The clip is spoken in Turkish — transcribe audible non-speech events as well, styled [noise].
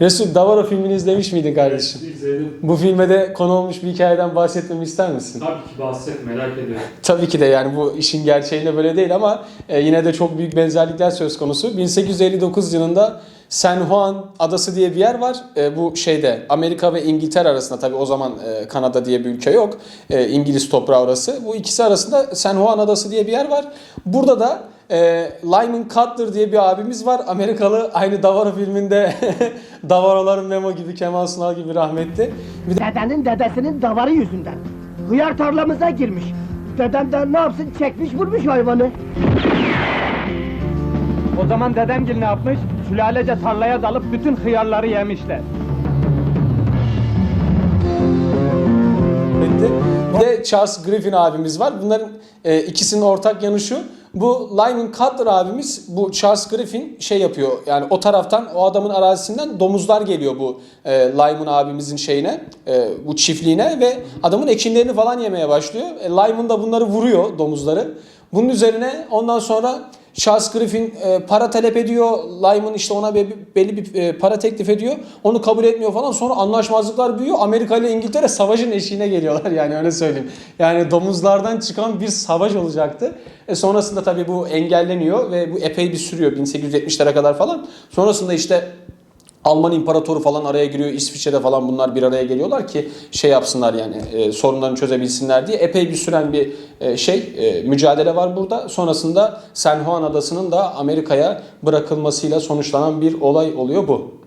Resul Davaro filmini izlemiş miydin kardeşim? İzledim. Bu filme de konu olmuş bir hikayeden bahsetmemi ister misin? Tabii ki bahset merak ediyorum. Tabii ki de yani bu işin gerçeğinde böyle değil ama e, yine de çok büyük benzerlikler söz konusu. 1859 yılında San Juan adası diye bir yer var. E, bu şeyde Amerika ve İngiltere arasında tabii o zaman e, Kanada diye bir ülke yok. E, İngiliz toprağı orası. Bu ikisi arasında San Juan adası diye bir yer var. Burada da e, Lyman Cutler diye bir abimiz var. Amerikalı aynı Davaro filminde [laughs] Davaroların Memo gibi Kemal Sunal gibi rahmetli. Bir de Dedenin dedesinin davarı yüzünden. Hıyar tarlamıza girmiş. Dedem de ne yapsın çekmiş vurmuş hayvanı. O zaman dedemgil ne yapmış? Sülalece tarlaya dalıp bütün hıyarları yemişler. Bir de Charles Griffin abimiz var. Bunların e, ikisinin ortak yanı şu. Bu Lyman Cutler abimiz bu Charles Griffin şey yapıyor. Yani o taraftan o adamın arazisinden domuzlar geliyor bu e, Lyman abimizin şeyine, e, bu çiftliğine ve adamın ekinlerini falan yemeye başlıyor. E, Lyman da bunları vuruyor domuzları. Bunun üzerine ondan sonra Charles Griffin e, para talep ediyor. Lyman işte ona be- belli bir e, para teklif ediyor. Onu kabul etmiyor falan. Sonra anlaşmazlıklar büyüyor. Amerika ile İngiltere savaşın eşiğine geliyorlar [laughs] yani öyle söyleyeyim. Yani domuzlardan çıkan bir savaş olacaktı. E sonrasında tabii bu engelleniyor ve bu epey bir sürüyor 1870'lere kadar falan. Sonrasında işte Alman İmparatoru falan araya giriyor. İsviçre'de falan bunlar bir araya geliyorlar ki şey yapsınlar yani e, sorunlarını çözebilsinler diye. Epey bir süren bir e, şey e, mücadele var burada. Sonrasında San Juan Adası'nın da Amerika'ya bırakılmasıyla sonuçlanan bir olay oluyor bu.